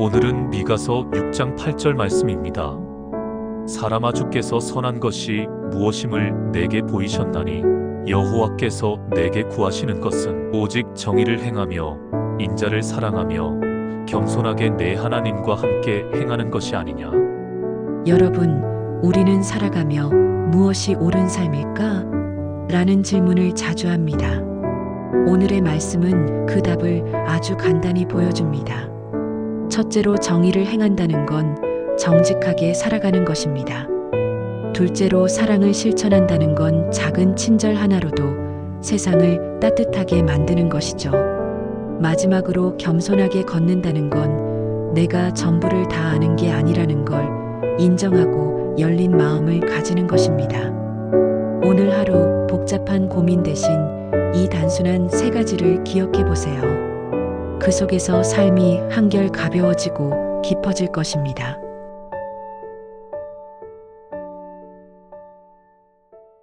오늘은 미가서 6장 8절 말씀입니다. 사람아 주께서 선한 것이 무엇임을 내게 보이셨나니 여호와께서 내게 구하시는 것은 오직 정의를 행하며 인자를 사랑하며 겸손하게 내 하나님과 함께 행하는 것이 아니냐. 여러분, 우리는 살아가며 무엇이 옳은 삶일까? 라는 질문을 자주 합니다. 오늘의 말씀은 그 답을 아주 간단히 보여줍니다. 첫째로 정의를 행한다는 건 정직하게 살아가는 것입니다. 둘째로 사랑을 실천한다는 건 작은 친절 하나로도 세상을 따뜻하게 만드는 것이죠. 마지막으로 겸손하게 걷는다는 건 내가 전부를 다 아는 게 아니라는 걸 인정하고 열린 마음을 가지는 것입니다. 오늘 하루 복잡한 고민 대신 이 단순한 세 가지를 기억해 보세요. 그 속에서 삶이 한결 가벼워지고 깊어질 것입니다.